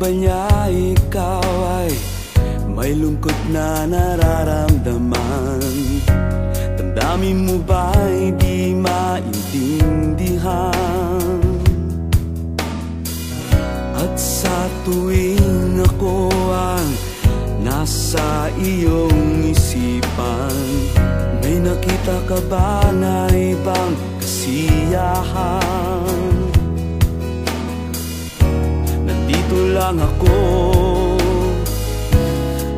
ba niya ikaw ay may lungkot na nararamdaman? Damdamin mo ba di maintindihan? At sa tuwing ako ang nasa iyong isipan May nakita ka ba na ibang kasiyahan? Lang ako.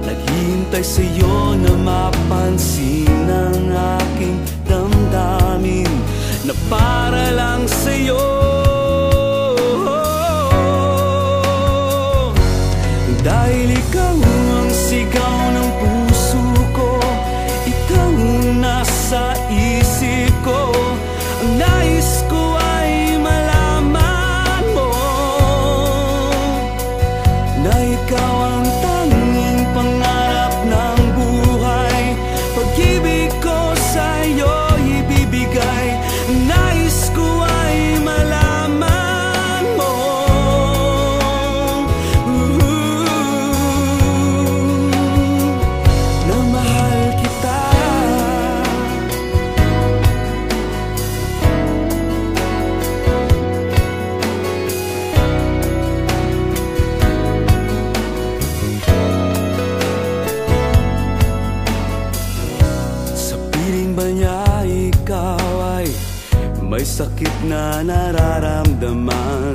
Naghihintay sa'yo na mapansin ang go May sakit na nararamdaman.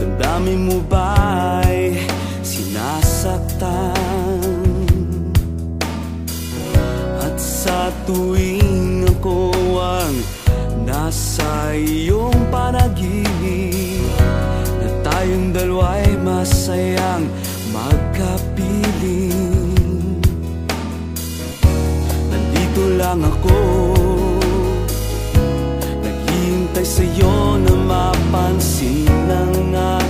Damdamin mo ba'y sinasaktan? At sa tuwing ako ang nasa iyong panaginip Na tayong dalawa'y masayang magkapiling. Nandito lang ako sa'yo na mapansin ng aking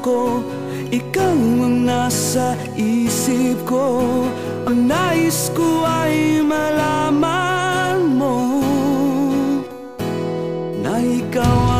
ko. Ikaw ang nasa isip ko. Ang nais ko ay malaman mo Na ikaw ang